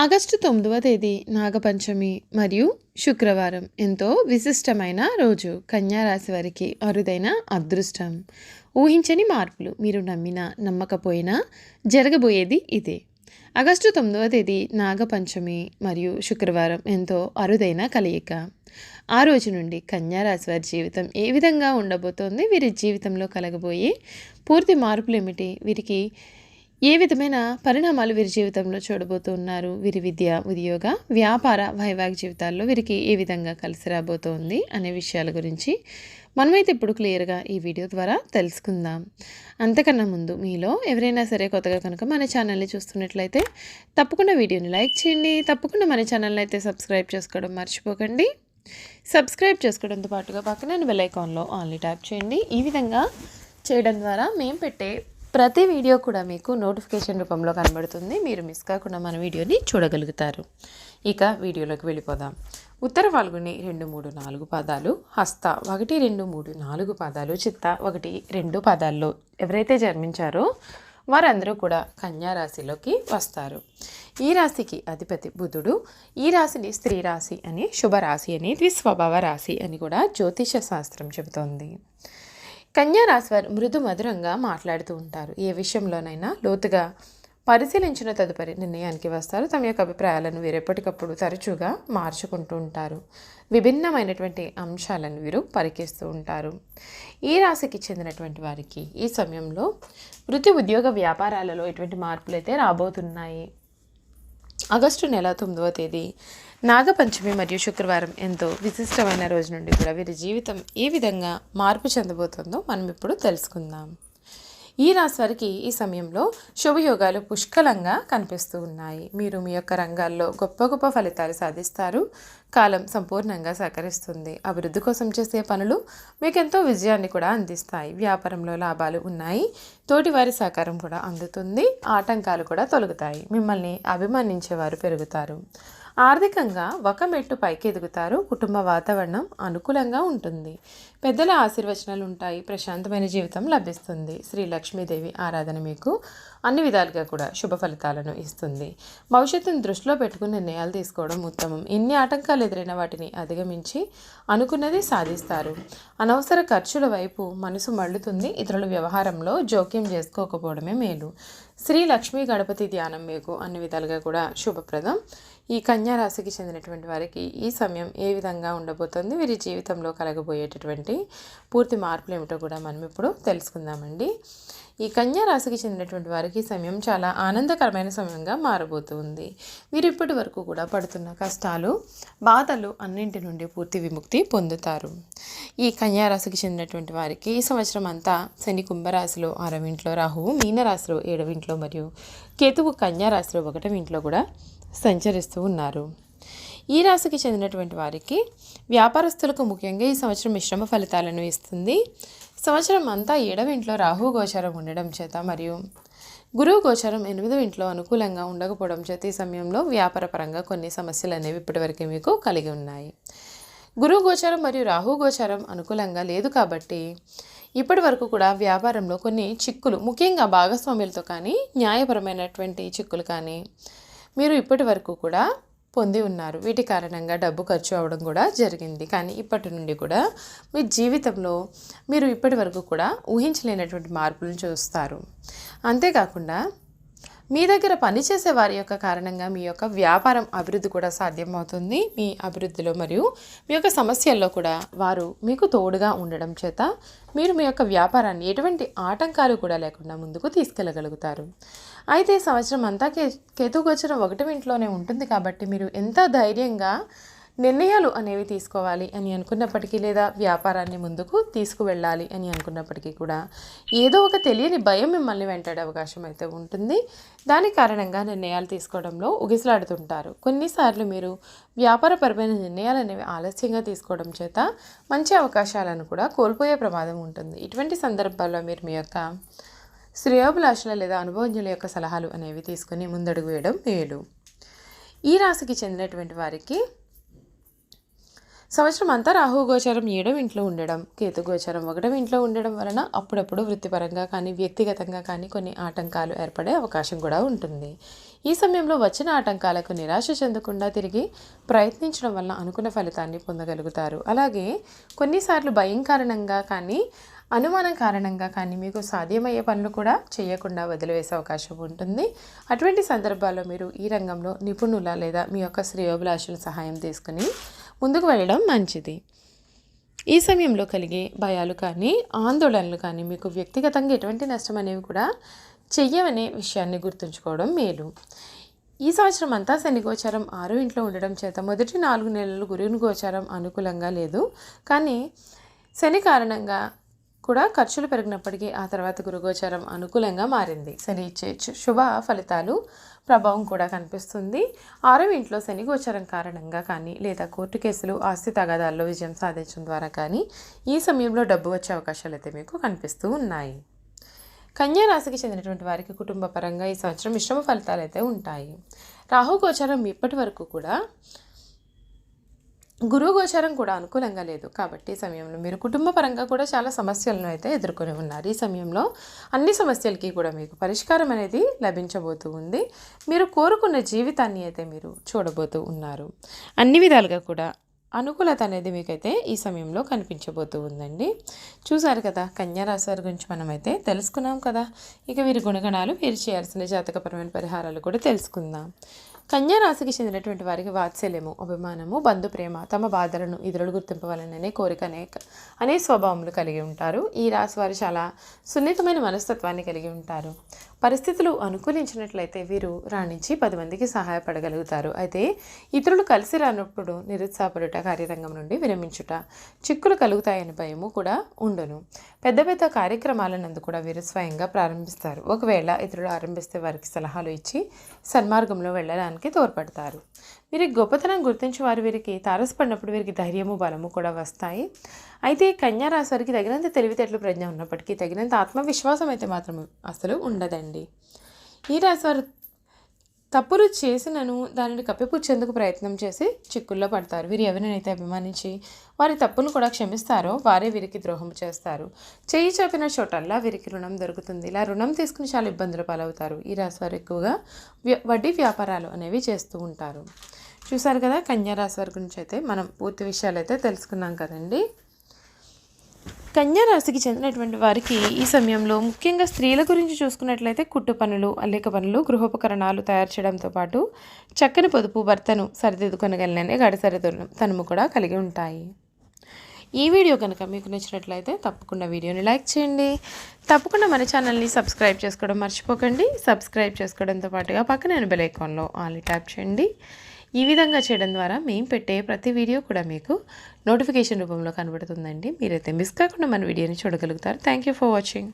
August తొమ్మిదవ తేదీ నాగపంచమి మరియు శుక్రవారం ఎంతో విశిష్టమైన రోజు. కన్యారాశి వారికి అరుదైన అదృష్టం. ఊహించని మార్పులు. మీరు నమ్మినా నమ్మకపోయినా జరగబోయేది ఇదే. ఆగస్టు తొమ్మిదవ తేదీ నాగపంచమి మరియు శుక్రవారం ఎంతో అరుదైన కలయిక. ఆ రోజు నుండి కన్యారాశి వారి జీవితం ఏ విధంగా ఉండబోతోంది? వీరి జీవితంలో కలగబోయే పూర్తి మార్పులు ఏమిటి? వీరికి ఏ విధమైన పరిణామాలు వీరి జీవితంలో చూడబోతున్నారు? వీరి విద్య ఉద్యోగ వ్యాపార వైవాహిక జీవితాల్లో వీరికి ఏ విధంగా కలిసి రాబోతోంది అనే విషయాల గురించి మనమైతే ఇప్పుడు క్లియర్గా ఈ వీడియో ద్వారా తెలుసుకుందాం. అంతకన్నా ముందు మీలో ఎవరైనా సరే కొత్తగా కనుక మన ఛానల్ని చూస్తున్నట్లయితే తప్పకుండా వీడియోని లైక్ చేయండి. తప్పకుండా మన ఛానల్ని అయితే సబ్స్క్రైబ్ చేసుకోవడం మర్చిపోకండి. సబ్స్క్రైబ్ చేసుకోవడంతో పాటుగా పక్కన బెల్ ఐకాన్లో ఆన్లీ ట్యాప్ చేయండి. ఈ విధంగా చేయడం ద్వారా మేము పెట్టే ప్రతి వీడియో కూడా మీకు నోటిఫికేషన్ రూపంలో కనబడుతుంది. మీరు మిస్ కాకుండా మన వీడియోని చూడగలుగుతారు. ఇక వీడియోలోకి వెళ్ళిపోదాం. ఉత్తర ఫాల్గుని రెండు మూడు నాలుగు పాదాలు హస్త ఒకటి రెండు మూడు నాలుగు పాదాలు చిత్త ఒకటి రెండు పాదాల్లో ఎవరైతే జన్మించారో వారందరూ కూడా కన్యా రాశిలోకి వస్తారు. ఈ రాశికి అధిపతి బుధుడు. ఈ రాశిని స్త్రీ రాశి అని శుభరాశి అని ద్విస్వభావ రాశి అని కూడా జ్యోతిష శాస్త్రం చెబుతోంది. కన్యా రాశి వారు మృదు మధురంగా మాట్లాడుతూ ఉంటారు. ఏ విషయంలోనైనా లోతుగా పరిశీలించిన తదుపరి నిర్ణయానికి వస్తారు. తమ యొక్క అభిప్రాయాలను వీరు ఎప్పటికప్పుడు తరచుగా మార్చుకుంటూ ఉంటారు. విభిన్నమైనటువంటి అంశాలను వీరు పరికిస్తూ ఉంటారు. ఈ రాశికి చెందినటువంటి వారికి ఈ సమయంలో వృత్తి ఉద్యోగ వ్యాపారాలలో ఎటువంటి మార్పులు అయితే రాబోతున్నాయి? ఆగస్టు నెల తొమ్మిదవ తేదీ నాగపంచమి మరియు శుక్రవారం ఎంతో విశిష్టమైన రోజు నుండి కూడా వీరి జీవితం ఏ విధంగా మార్పు చెందబోతుందో మనం ఇప్పుడు తెలుసుకుందాం. ఈ రాశి వారికి ఈ సమయంలో శుభయోగాలు పుష్కలంగా కనిపిస్తూ ఉన్నాయి. మీరు మీ యొక్క రంగాల్లో గొప్ప గొప్ప ఫలితాలు సాధిస్తారు. కాలం సంపూర్ణంగా సహకరిస్తుంది. అభివృద్ధి కోసం చేసే పనులు మీకు ఎంతో విజయాన్ని కూడా అందిస్తాయి. వ్యాపారంలో లాభాలు ఉన్నాయి. తోటి వారి సహకారం కూడా అందుతుంది. ఆటంకాలు కూడా తొలగుతాయి. మిమ్మల్ని అభిమానించేవారు పెరుగుతారు. ఆర్థికంగా ఒక మెట్టు పైకి ఎదుగుతారు కుటుంబ వాతావరణం అనుకూలంగా ఉంటుంది. పెద్దల ఆశీర్వచనాలు ఉంటాయి ప్రశాంతమైన జీవితం లభిస్తుంది. శ్రీ లక్ష్మీదేవి ఆరాధన మీకు అన్ని విధాలుగా కూడా శుభ ఫలితాలను ఇస్తుంది. భవిష్యత్తును దృష్టిలో పెట్టుకుని నిర్ణయాలు తీసుకోవడం ఉత్తమం. ఎన్ని ఆటంకాలు ఎదురైన వాటిని అధిగమించి అనుకున్నది సాధిస్తారు. అనవసర ఖర్చుల వైపు మనసు మళ్ళుతుంది. ఇతరుల వ్యవహారంలో జోక్యం చేసుకోకపోవడమే మేలు. శ్రీ లక్ష్మీ గణపతి ధ్యానం మీకు అన్ని విధాలుగా కూడా శుభప్రదం. ఈ కన్యా రాశికి చెందినటువంటి వారికి ఈ సమయం ఏ విధంగా ఉండబోతుంది? వీరి జీవితంలో కలగబోయేటటువంటి పూర్తి మార్పులు ఏమిటో కూడా మనం ఇప్పుడు తెలుసుకుందామండి. ఈ కన్యా రాశికి చెందినటువంటి వారికి సమయం చాలా ఆనందకరమైన సమయంగా మారబోతుంది. వీరు ఇప్పటి వరకు కూడా పడుతున్న కష్టాలు బాధలు అన్నింటి నుండి పూర్తి విముక్తి పొందుతారు. ఈ కన్యా రాశికి చెందినటువంటి వారికి ఈ సంవత్సరం అంతా శని కుంభరాశిలో ఆరవింట్లో రాహువు మీనరాశిలో ఏడవింట్లో మరియు కేతువు కన్యా రాశిలో ఒకటవింట్లో కూడా సంచరిస్తూ ఉన్నారు. ఈ రాశికి చెందినటువంటి వారికి వ్యాపారస్తులకు ముఖ్యంగా ఈ సంవత్సరం మిశ్రమ ఫలితాలను ఇస్తుంది. సంవత్సరం అంతా ఏడవ ఇంట్లో రాహు గోచారం ఉండడం చేత మరియు గురువు గోచారం ఎనిమిదవ ఇంట్లో అనుకూలంగా ఉండకపోవడం చేత ఈ సమయంలో వ్యాపారపరంగా కొన్ని సమస్యలు అనేవి ఇప్పటివరకు మీకు కలిగి ఉన్నాయి. గురువు గోచారం మరియు రాహు గోచారం అనుకూలంగా లేదు కాబట్టి ఇప్పటి వరకు కూడా వ్యాపారంలో కొన్ని చిక్కులు ముఖ్యంగా భాగస్వామ్యులతో కానీ న్యాయపరమైనటువంటి చిక్కులు కానీ మీరు ఇప్పటి వరకు కూడా పొంది ఉన్నారు. వీటి కారణంగా డబ్బు ఖర్చు అవ్వడం కూడా జరిగింది. కానీ ఇప్పటి నుండి కూడా మీ జీవితంలో మీరు ఇప్పటి వరకు కూడా ఊహించలేనటువంటి మార్పులను చూస్తారు. అంతేకాకుండా మీ దగ్గర పనిచేసే వారి యొక్క కారణంగా మీ యొక్క వ్యాపారం అభివృద్ధి కూడా సాధ్యమవుతుంది. మీ అభివృద్ధిలో మరియు మీ యొక్క సమస్యల్లో కూడా వారు మీకు తోడుగా ఉండడం చేత మీరు మీ యొక్క వ్యాపారాన్ని ఎటువంటి ఆటంకాలు కూడా లేకుండా ముందుకు తీసుకెళ్ళగలుగుతారు. అయితే సంవత్సరం అంతా కే కేతుగోచరం ఒకటి ఇంట్లోనే ఉంటుంది కాబట్టి మీరు ఎంత ధైర్యంగా నిర్ణయాలు అనేవి తీసుకోవాలి అని అనుకున్నప్పటికీ లేదా వ్యాపారాన్ని ముందుకు తీసుకువెళ్ళాలి అని అనుకున్నప్పటికీ కూడా ఏదో ఒక తెలియని భయం మిమ్మల్ని వెంటాడే అవకాశం అయితే ఉంటుంది. దాని కారణంగా నిర్ణయాలు తీసుకోవడంలో ఉగిసలాడుతుంటారు. కొన్నిసార్లు మీరు వ్యాపారపరమైన నిర్ణయాలు అనేవి ఆలస్యంగా తీసుకోవడం చేత మంచి అవకాశాలను కూడా కోల్పోయే ప్రమాదం ఉంటుంది. ఇటువంటి సందర్భాల్లో మీరు మీ యొక్క శ్రేయోభిలాషుల లేదా అనుభవజ్ఞుల యొక్క సలహాలు అనేవి తీసుకుని ముందడుగు వేయడం మేలు. ఈ రాశికి చెందినటువంటి వారికి సంవత్సరం అంతా రాహుగోచరం ఏడవ ఇంట్లో ఉండడం కేతు గోచారం ఒకటవ ఇంట్లో ఉండడం వలన అప్పుడప్పుడు వృత్తిపరంగా కానీ వ్యక్తిగతంగా కానీ కొన్ని ఆటంకాలు ఏర్పడే అవకాశం కూడా ఉంటుంది. ఈ సమయంలో వచ్చిన ఆటంకాలకు నిరాశ చెందకుండా తిరిగి ప్రయత్నించడం వల్ల అనుకున్న ఫలితాన్ని పొందగలుగుతారు. అలాగే కొన్నిసార్లు భయం కారణంగా కానీ అనుమానం కారణంగా కానీ మీకు సాధ్యమయ్యే పనులు కూడా చేయకుండా వదిలివేసే అవకాశం ఉంటుంది. అటువంటి సందర్భాల్లో మీరు ఈ రంగంలో నిపుణుల లేదా మీ యొక్క శ్రేయోభిలాషుల సహాయం తీసుకుని ముందుకు వెళ్ళడం మంచిది. ఈ సమయంలో కలిగే భయాలు కానీ ఆందోళనలు కానీ మీకు వ్యక్తిగతంగా ఎటువంటి నష్టం అనేవి కూడా చెయ్యవనే విషయాన్ని గుర్తుంచుకోవడం మేలు. ఈ సంవత్సరం అంతా శని గోచారం ఆరో ఇంట్లో ఉండడం చేత మొదటి నాలుగు నెలలు గురువుని గోచారం అనుకూలంగా లేదు. కానీ శని కారణంగా కూడా ఖర్చులు పెరిగినప్పటికీ ఆ తర్వాత గురుగోచారం అనుకూలంగా మారింది. శని ఇచ్చే శుభ ఫలితాలు ప్రభావం కూడా కనిపిస్తుంది. ఆరవ ఇంట్లో శని గోచరం కారణంగా కానీ లేదా కోర్టు కేసులు ఆస్తి తగాదాల్లో విజయం సాధించడం ద్వారా కానీ ఈ సమయంలో డబ్బు వచ్చే అవకాశాలు అయితే మీకు కనిపిస్తూ ఉన్నాయి. కన్యా రాశికి చెందినటువంటి వారికి కుటుంబ పరంగా ఈ సంవత్సరం మిశ్రమ ఫలితాలు అయితే ఉంటాయి. రాహు గోచారం ఇప్పటి వరకు కూడా గురువు గోచారం కూడా అనుకూలంగా లేదు కాబట్టి ఈ సమయంలో మీరు కుటుంబ పరంగా కూడా చాలా సమస్యలను అయితే ఎదుర్కొని ఉన్నారు. ఈ సమయంలో అన్ని సమస్యలకి కూడా మీకు పరిష్కారం అనేది లభించబోతూ ఉంది. మీరు కోరుకున్న జీవితాన్ని అయితే మీరు చూడబోతూ ఉన్నారు. అన్ని విధాలుగా కూడా అనుకూలత అనేది మీకైతే ఈ సమయంలో కనిపించబోతూ ఉందండి. చూసారు కదా కన్యా వారి గురించి మనమైతే తెలుసుకున్నాం కదా. ఇక వీరి గుణగణాలు వీరు చేయాల్సిన జాతకపరమైన పరిహారాలు కూడా తెలుసుకుందాం. కన్యారాశికి చెందినటువంటి వారికి వాత్సల్యము అభిమానము బంధు ప్రేమ తమ బాధలను ఇతరులు గుర్తింపవాలననే కోరిక అనే అనే స్వభావములు కలిగి ఉంటారు. ఈ రాశి వారు చాలా సున్నితమైన మనస్తత్వాన్ని కలిగి ఉంటారు. పరిస్థితులు అనుకూలించినట్లయితే వీరు రాణించి పది మందికి సహాయపడగలుగుతారు. అయితే ఇతరులు కలిసి రానప్పుడు నిరుత్సాహపడుట కార్యరంగం నుండి విరమించుట చిక్కులు కలుగుతాయని భయము కూడా ఉండను. పెద్ద పెద్ద కార్యక్రమాలనందు కూడా వీరు స్వయంగా ప్రారంభిస్తారు. ఒకవేళ ఇతరులు ఆరంభిస్తే వారికి సలహాలు ఇచ్చి సన్మార్గంలో వెళ్ళడానికి తోడ్పడతారు. వీరి గొప్పతనం గుర్తించి వారు వీరికి తారసపడినప్పుడు వీరికి ధైర్యము బలము కూడా వస్తాయి. అయితే కన్యా రాశి వారికి తగినంత తెలివితేటలు ప్రజ్ఞ ఉన్నప్పటికీ తగినంత ఆత్మవిశ్వాసం అయితే మాత్రం అసలు ఉండదండి. ఈ రాశి వారు తప్పులు చేసినను దానిని కప్పిపుచ్చేందుకు ప్రయత్నం చేసి చిక్కుల్లో పడతారు. వీరు ఎవరినైతే అభిమానించి వారి తప్పును కూడా క్షమిస్తారో వారే వీరికి ద్రోహం చేస్తారు. చేయి చెప్పిన చోటల్లా వీరికి రుణం దొరుకుతుంది. ఇలా రుణం తీసుకుని చాలా ఇబ్బందులు పాలవుతారు. ఈ రాశి వారు ఎక్కువగా వడ్డీ వ్యాపారాలు అనేవి చేస్తూ ఉంటారు. చూసారు కదా కన్యారాశి వారి గురించి అయితే మనం పూర్తి విషయాలు అయితే తెలుసుకున్నాం కదండి. కన్యారాశికి చెందినటువంటి వారికి ఈ సమయంలో ముఖ్యంగా స్త్రీల గురించి చూసుకున్నట్లయితే కుట్టు పనులు అల్లిక పనులు గృహోపకరణాలు తయారు చేయడంతో పాటు చక్కని పొదుపు భర్తను సరిదిద్దుకొనగలననే గడిసరి తనుము కూడా కలిగి ఉంటాయి. ఈ వీడియో కనుక మీకు నచ్చినట్లయితే తప్పకుండా వీడియోని లైక్ చేయండి. తప్పకుండా మన ఛానల్ని సబ్స్క్రైబ్ చేసుకోవడం మర్చిపోకండి. సబ్స్క్రైబ్ చేసుకోవడంతో పాటుగా పక్కన బెల్ ఐకాన్లో ఆల్ ట్యాప్ చేయండి. ఈ విధంగా చేయడం ద్వారా మేము పెట్టే ప్రతి వీడియో కూడా మీకు నోటిఫికేషన్ రూపంలో కనబడుతుందండి. మీరైతే మిస్ కాకుండా మన వీడియోని చూడగలుగుతారు. Thank you for watching